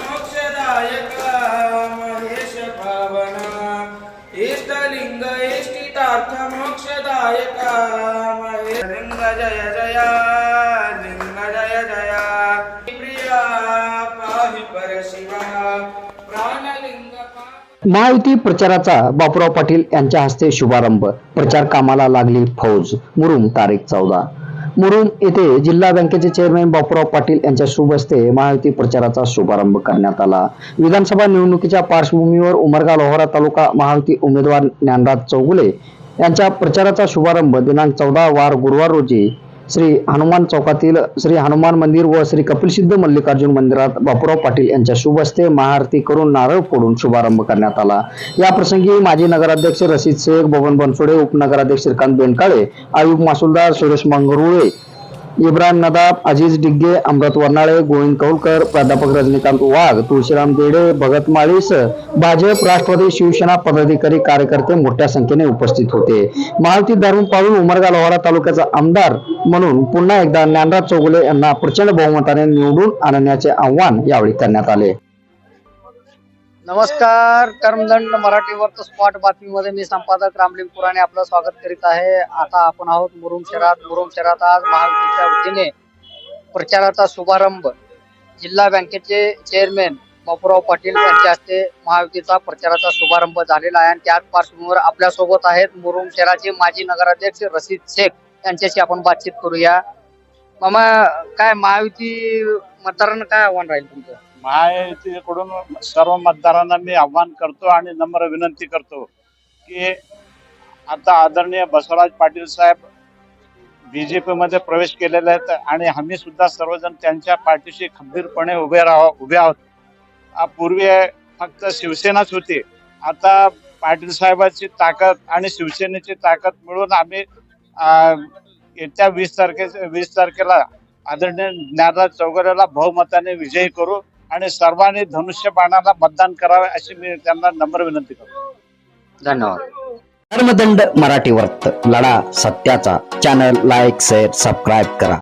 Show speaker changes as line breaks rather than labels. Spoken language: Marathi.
मोक्षदायक महेश भावना इष्टलिंग इष्टितार्थ मोक्षदायक महेश लिंग जय जय लिंग जय जय प्रिया पाहि परशिवा प्राणलिंग पा
महायुती प्रचाराचा बापूराव पाटील यांच्या हस्ते शुभारंभ. प्रचार कामाला लागली फौज. मुरुम तारीख चौदा. मुरुम येथे जिल्हा बँकेचे चेअरमॅन बापूराव पाटील यांच्या शुभ हस्ते महायुती प्रचाराचा शुभारंभ करण्यात आला. विधानसभा निवडणुकीच्या पार्श्वभूमीवर उमरगा लोहारा तालुका महायुती उमेदवार ज्ञानराज चौगुले यांच्या प्रचाराचा शुभारंभ दिनांक चौदा वार गुरुवार रोजी श्री हनुमान चौकातील श्री हनुमान मंदिर व श्री कपिलसिद्ध मल्लिकार्जुन मंदिरात बापूराव पाटील यांच्या शुभ हस्ते महाआरती करून नारळ फोडून शुभारंभ करण्यात आला. या प्रसंगी माजी नगराध्यक्ष रशीद शेख बबन बनसोडे उपनगराध्यक्ष श्रीकांत बेनकाळे आयुब मासुलदार सुरेश मंगरुळे इब्राहिम नदाब अजीज डिग्गे अमृत वर्नाळे गोविंद कौलकर प्राध्यापक रजनीकांत वाघ तुळशीराम देडे भगत माळीस भाजप राष्ट्रवादी शिवसेना पदाधिकारी कार्यकर्ते मोठ्या संख्येने उपस्थित होते. महायुती धर्म पाळून उमरगा लोहारा तालुक्याचा आमदार म्हणून पुन्हा एकदा ज्ञानराज चौगुले यांना प्रचंड बहुमताने निवडून आणण्याचे आव्हान यावेळी करण्यात आले.
नमस्कार कर्मदंड मराठीवर स्पॉट बातमीमध्ये मी संपादक रामलिंग पुराणे आपलं स्वागत करीत आहे. आता आपण आहोत मुरुम शहरात. मुरुम शहरात आज महायुतीच्या वतीने प्रचाराचा शुभारंभ. जिल्हा बँकेचे चेअरमॅन बापूराव पाटील यांच्या हस्ते महायुतीचा प्रचाराचा शुभारंभ झालेला आहे. आणि त्याच पार्श्वभूमीवर आपल्यासोबत आहेत मुरुम शहराचे माजी नगराध्यक्ष रशीद शेख. यांच्याशी आपण बातचीत करूया. मामा काय महायुती मतदारांना काय आव्हान राहील तुमचं?
महायुतीकडून सर्व मतदारांना मी आव्हान करतो आणि नम्र विनंती करतो की आता आदरणीय बसवराज पाटील साहेब बीजेपी मध्ये प्रवेश केलेले आहेत आणि आम्ही सुद्धा सर्वजण त्यांच्या पाठीशी खंबीरपणे उभे राहा उभे आहोत. पूर्वी फक्त शिवसेनाच होती. आता पाटील साहेबांची ताकद आणि शिवसेनेची ताकद मिळून आम्ही येत्या वीस तारखे वीस तारखेला आदरणीय ज्ञानराज चौगुलेला बहुमताने विजयी करू आणि सर्वांनी धनुष्य बाणाला मतदान करावे अशी मी त्यांना नम्र विनंती करतो.
धन्यवाद.
धर्मदंड मराठी वर्त लढा सत्याचा. चॅनल लाईक शेअर सबस्क्राईब करा.